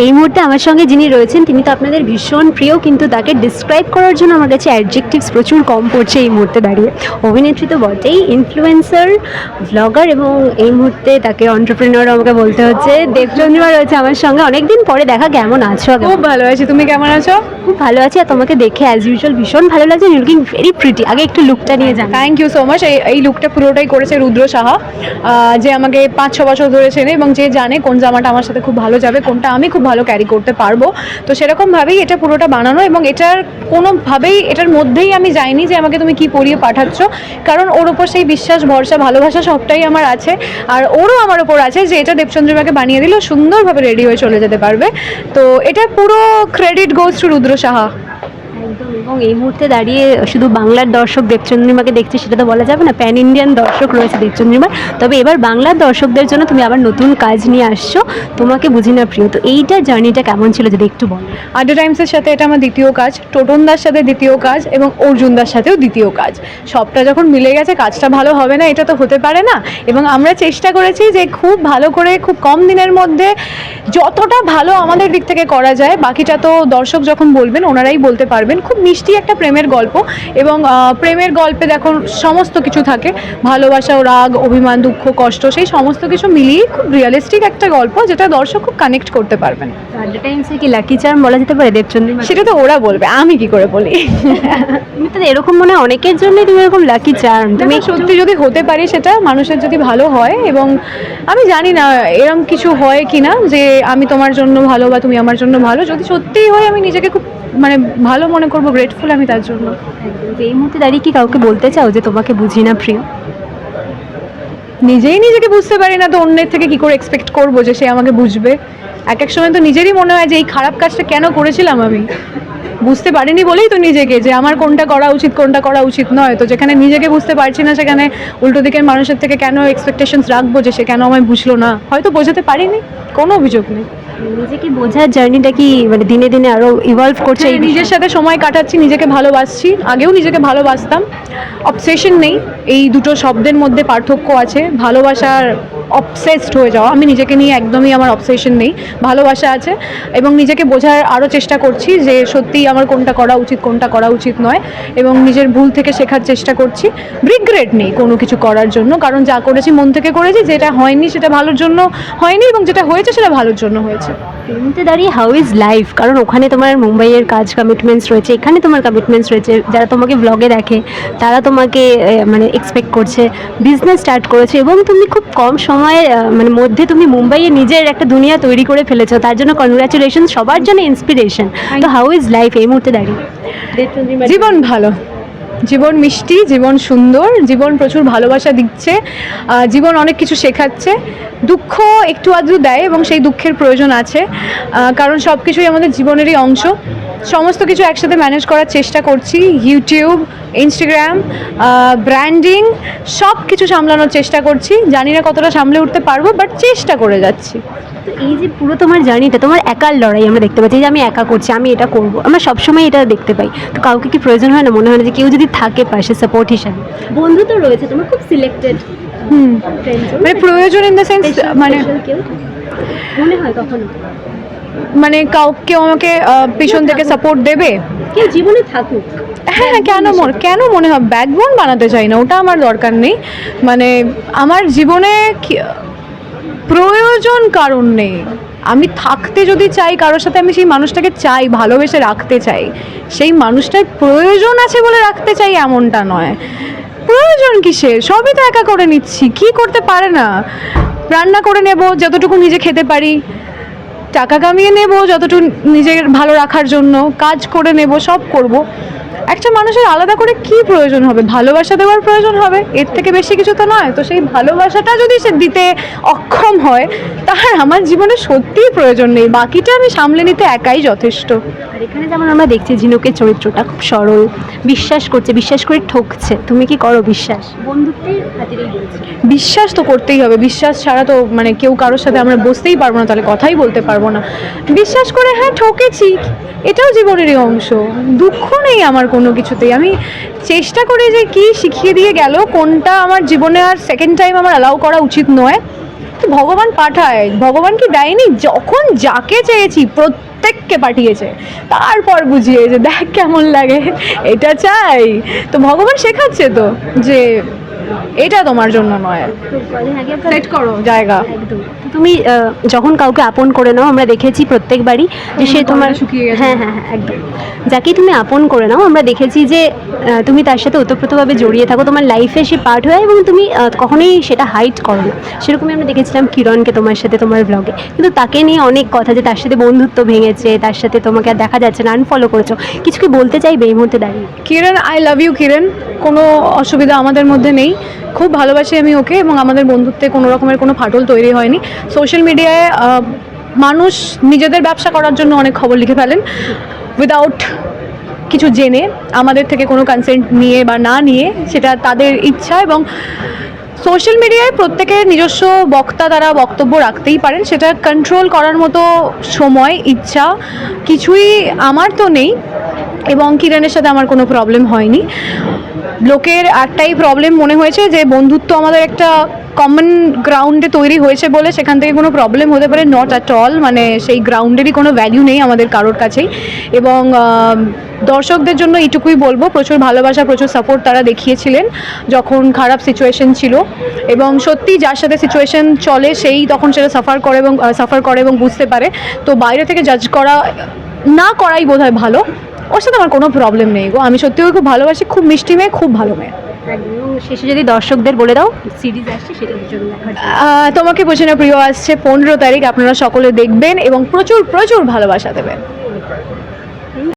এই মুহূর্তে আমার সঙ্গে যিনি রয়েছেন তিনি তো আপনাদের ভীষণ প্রিয় কিন্তু তাকে ডিসক্রাইব করার জন্য আমার কাছে অ্যাডজেক্টিভস প্রচুর কম পড়ছে এই মুহূর্তে দাঁড়িয়ে। অভিনেত্রী তো বটেই ইনফ্লুয়েন্সার ব্লগার এবং এই মুহূর্তে তাকে অন্টারপ্রেনার আমাকে বলতে হচ্ছে। দেবচন্দ্রিমা রয়েছে আমার সঙ্গে। অনেকদিন পরে দেখা কেমন আছো? খুব ভালো আছি। তুমি কেমন আছো? খুব ভালো আছি আর তোমাকে দেখে অ্যাজ ইউজুয়াল ভীষণ ভালো লাগছে। লুকিং ভেরি প্রিটি আগে একটু লুকটা নিয়ে যান। থ্যাংক ইউ সো মাচ এই এই লুকটা পুরোটাই করেছে রুদ্র সাহা যে আমাকে পাঁচ ছ বছর ধরে চেনে এবং যে জানে কোন জামাটা আমার সাথে খুব ভালো যাবে কোনটা আমি খুব ভালো ক্যারি করতে পারব। তো সেরকমভাবেই এটা পুরোটা বানানো এবং এটার কোনোভাবেই, এটার মধ্যেই আমি যাইনি যে আমাকে তুমি কি পরিয়ে পাঠাচ্ছ। কারণ ওর ওপর সেই বিশ্বাস, ভরসা, ভালোবাসা সবটাই আমার আছে। আর ওরও আমার ওপর আছে যে এটা দেবচন্দ্রিমাকে বানিয়ে দিল সুন্দরভাবে রেডি হয়ে চলে যেতে পারবে। তো এটা পুরো credit goes to Rudra Saha. একদম এবং এই মুহূর্তে দাঁড়িয়ে শুধু বাংলার দর্শক দেবচন্দ্রিমাকে দেখছে, সেটা তো বলা যাবে না প্যান ইন্ডিয়ান দর্শক রয়েছে দেবচন্দ্রিমার। তবে এবার বাংলার দর্শকদের জন্য তুমি আবার নতুন কাজ নিয়ে আসছো, তোমাকে বুঝি না প্রিয়। তো এইটা জার্নিটা কেমন ছিল যদি একটু বলো? আড্ডা টাইমসের সাথে এটা আমার দ্বিতীয় কাজ টোটন দার সাথে দ্বিতীয় কাজ এবং অর্জুনদার সাথেও দ্বিতীয় কাজ। সবটা যখন মিলে গেছে, কাজটা ভালো হবে না, এটা তো হতে পারে না। এবং আমরা চেষ্টা করেছি যে খুব ভালো করে, খুব কম দিনের মধ্যে যতটা ভালো আমাদের দিক থেকে করা যায়, বাকিটা তো দর্শক যখন বলবেন, ওনারাই বলতে পারবেন। খুব মিষ্টি একটা প্রেমের গল্প এবং প্রেমের গল্পে দেখো সমস্ত কিছু থাকে। ভালোবাসা ও রাগ অভিমান দুঃখ কষ্ট সেই সমস্ত কিছু মিলিয়ে খুব রিয়েলিস্টিক একটা গল্প যেটা দর্শক খুব কানেক্ট করতে পারবেন। টাইমসে কি লাকি চার্ম বলা যেতে পারে দেবচন্দ্রিমা সেটা তো ওরা বলবে আমি কি করে বলি? তো এরকম মনে হয় অনেকের জন্য তুমি এরকম লাকি চার্ম তুমি তুমি সত্যি যদি হতে পারি সেটা মানুষের যদি ভালো হয় এবং আমি জানি না এরম কিছু হয় কি না যে আমি তোমার জন্য ভালো বা তুমি আমার জন্য ভালো। যদি সত্যিই হয় আমি নিজেকে খুব মানে ভালো মনে করব গ্রেটফুল আমি তার জন্য। এই মুহূর্তে দাঁড়িয়ে কি কাউকে বলতে চাও যে তোমাকে বুঝি না প্রিয়? নিজেই নিজেকে বুঝতে পারি না তো অন্যের থেকে কি করে এক্সপেক্ট করব যে সে আমাকে বুঝবে। এক এক সময় তো নিজেরই মনে হয় যে এই খারাপ কাজটা কেন করেছিলাম আমি? বুঝতে পারিনি বলেই তো নিজেকে যে আমার কোনটা করা উচিত কোনটা করা উচিত নয়। তো যেখানে নিজেকে বুঝতে পারছি না সেখানে উল্টো দিকের মানুষের থেকে কেন এক্সপেকটেশনস রাখব যে সে কেন আমায় বুঝলো না? হয়তো বোঝাতে পারিনি কোনো অভিযোগ নেই। নিজেকে বোঝার জার্নিটা কি মানে দিনে দিনে আরও ইভলভ করছে নিজের নিজের সাথে সময় কাটাচ্ছি নিজেকে ভালোবাসছি। আগেও নিজেকে ভালোবাসতাম। অবসেশন নেই। এই দুটো শব্দের মধ্যে পার্থক্য আছে। ভালোবাসার অবসেসড হয়ে যাওয়া। আমি নিজেকে নিয়ে একদমই আমার অবসেশন নেই। ভালোবাসা আছে এবং নিজেকে বোঝার আরও চেষ্টা করছি যে সত্যিই আমার কোনটা করা উচিত, কোনটা করা উচিত নয় এবং নিজের ভুল থেকে শেখার চেষ্টা করছি। রিগ্রেট নেই কোনো কিছু করার জন্য। কারণ যা করেছি, মন থেকে করেছি, যেটা হয়নি, সেটা ভালোর জন্য হয়নি এবং যেটা হয়েছে, সেটা ভালোর জন্য হয়েছে। এই মুহূর্তে দাঁড়িয়ে হাউ ইজ লাইফ কারণ ওখানে তোমার মুম্বাইয়ের কাজ কমিটমেন্টস রয়েছে। এখানে তোমার কমিটমেন্টস রয়েছে। যারা তোমাকে ব্লগে দেখে, তারা তোমাকে মানে এক্সপেক্ট করছে। বিজনেস স্টার্ট করেছে এবং তুমি খুব কম সময়ে আহ, মানে মধ্যে তুমি মুম্বাইয়ে নিজের একটা দুনিয়া তৈরি করে ফেলেছো তার জন্য কনগ্রাচুলেশন সবার জন্য ইন্সপিরেশন তো হাউ ইজ লাইফ এই মুহূর্তে দাঁড়িয়ে? জীবন ভালো। জীবন মিষ্টি জীবন সুন্দর জীবন প্রচুর ভালোবাসা দিচ্ছে জীবন অনেক কিছু শেখাচ্ছে। দুঃখ একটু আধটু দেয় এবং সেই দুঃখের প্রয়োজন আছে কারণ সব কিছুই আমাদের জীবনেরই অংশ। সমস্ত কিছু একসাথে ম্যানেজ করার চেষ্টা করছি ইউটিউব ইনস্টাগ্রাম ব্র্যান্ডিং সব কিছু সামলানোর চেষ্টা করছি। জানি না কতটা সামলে উঠতে পারব বাট চেষ্টা করে যাচ্ছি। তো এই যে পুরো তোমার জার্নিটা তোমার একার লড়াই আমরা দেখতে পাচ্ছি যে আমি একা করছি আমি এটা করব আমরা সবসময় এটা দেখতে পাই। তো কাউকে কি প্রয়োজন হয় না মনে হয় না যে কেউ যদি থাকে পাশে সাপোর্ট হিসাবে। বন্ধু তো রয়েছে তোমার খুব সিলেক্টেড হুম। মানে প্রয়োজন ইন দ্য সেন্স মানে মনে হয় কখনো? মানে কাউ কেউ আমাকে পিছন থেকে সাপোর্ট দেবে? কেউ জীবনে থাকুক। হ্যাঁ হ্যাঁ কেন মনে কেন মনে হয় ব্যাকবোন বানাতে চাই না ওটা আমার দরকার নেই। মানে আমার জীবনে কি- প্রয়োজন কারণ নেই। আমি থাকতে যদি চাই কারোর সাথে আমি সেই মানুষটাকে চাই ভালোবেসে রাখতে চাই সেই মানুষটার প্রয়োজন আছে বলে রাখতে চাই এমনটা নয়। প্রয়োজন কিসের সবই তো একা করে নিচ্ছি কি করতে পারে না? রান্না করে নেব যতটুকু নিজে খেতে পারি টাকা কামিয়ে নেব যতটুকু নিজের ভালো রাখার জন্য কাজ করে নেব সব করব। একটা মানুষের আলাদা করে কি প্রয়োজন হবে? ভালোবাসা দেওয়ার প্রয়োজন হবে? এর থেকে বেশি কিছু তো নয়। তো সেই ভালোবাসাটা যদি সে দিতে অক্ষম হয় তাহলে আমার জীবনে সত্যিই প্রয়োজন নেই। বাকিটা আমি সামলে নিতে একাই যথেষ্ট। আর এখানে যেমন আমরা দেখছি ঝিনুকের চরিত্রটা খুব সরল বিশ্বাস করছে বিশ্বাস করে ঠকছে। তুমি কি করো বিশ্বাস? বন্ধুত্বের বিশ্বাস তো করতেই হবে, বিশ্বাস ছাড়া তো মানে কেউ কারোর সাথে আমরা বসতেই পারব না, তাহলে কথাই বলতে পারব না। বিশ্বাস করে হ্যাঁ ঠকেছি, এটাও জীবনেরই অংশ। দুঃখ নেই আমার কোনো কিছুতেই। আমি চেষ্টা করি যে কি শিখিয়ে দিয়ে গেল, কোনটা আমার জীবনে আর সেকেন্ড টাইম আমার অ্যালাউ করা উচিত নয়। তো ভগবান পাঠায়, ভগবান কি দেয়নি? যখন যাকে চেয়েছি, প্রত্যেককে পাঠিয়েছে। তারপর বুঝিয়েছে দেখ কেমন লাগে, এটা চাই। তো ভগবান শেখাচ্ছে তো যে এটা তোমার জন্য নয়। সেট করো। জায়গা। তুমি যখন কাউকে আপন করে নাও আমরা দেখেছি প্রত্যেকবারই যে সে তোমার শুকিয়ে গেছে। হ্যাঁ হ্যাঁ হ্যাঁ একদম। যাকে তুমি আপন করে নাও আমরা দেখেছি যে তুমি তার সাথে ওতপ্রোতভাবে জড়িয়ে থাকো। তোমার লাইফে সে পার্ট হয় এবং তুমি কখনোই সেটা হাইট করো না। সেরকমই আমরা দেখেছিলাম কিরণকে তোমার সাথে তোমার ব্লগে কিন্তু তাকে নিয়ে অনেক কথা যে তার সাথে বন্ধুত্ব ভেঙেছে তার সাথে তোমাকে আর দেখা যাচ্ছে না আনফলো করেছ। কিছু কি বলতে চাইবে এই মুহূর্তে দাঁড়িয়ে? Kiran I love you Kiran. কোনো অসুবিধা আমাদের মধ্যে নেই। খুব ভালোবাসি আমি ওকে এবং আমাদের বন্ধুত্বে কোনো রকমের কোনো ফাটল তৈরি হয়নি। সোশ্যাল মিডিয়ায় মানুষ নিজেদের ব্যবসা করার জন্য অনেক খবর লিখে ফেলেন। উইদাউট কিছু জেনে, আমাদের থেকে কোনো কনসেন্ট নিয়ে বা না নিয়ে সেটা তাদের ইচ্ছা এবং সোশ্যাল মিডিয়ায় প্রত্যেকের নিজস্ব বক্তা তারা বক্তব্য রাখতেই পারেন। সেটা কন্ট্রোল করার মতো সময়, ইচ্ছা কিছুই আমার তো নেই এবং কিরণের সাথে আমার কোনো প্রবলেম হয়নি। লোকের একটাই প্রবলেম মনে হয়েছে যে বন্ধুত্ব আমাদের একটা কমন গ্রাউন্ডে তৈরি হয়েছে বলে সেখান থেকে কোনো প্রবলেম হতে পারে নট অ্যাট অল মানে সেই গ্রাউন্ডেরই কোনো ভ্যালিউ নেই আমাদের কারোর কাছেই। এবং দর্শকদের জন্য এইটুকুই বলব, প্রচুর ভালোবাসা, প্রচুর সাপোর্ট তারা দেখিয়েছিলেন যখন খারাপ সিচুয়েশন ছিল। এবং সত্যি যার সাথে সিচুয়েশন চলে সেই তখন সেটা সাফার করে এবং সাফার করে এবং বুঝতে পারে। তো বাইরে থেকে জাজ করা, না করাই বোধ ভালো। ওর সাথে আমার কোনো প্রবলেম নেই গো। আমি সত্যি ওকে খুব ভালোবাসি খুব মিষ্টি মেয়ে খুব ভালো মেয়ে। শেষে যদি দর্শকদের বলে দাও সিরিজ আসছে সেটা তোমাকে বোঝানো প্রিয় আসছে পনেরো তারিখ। আপনারা সকলে দেখবেন এবং প্রচুর প্রচুর ভালোবাসা দেবেন।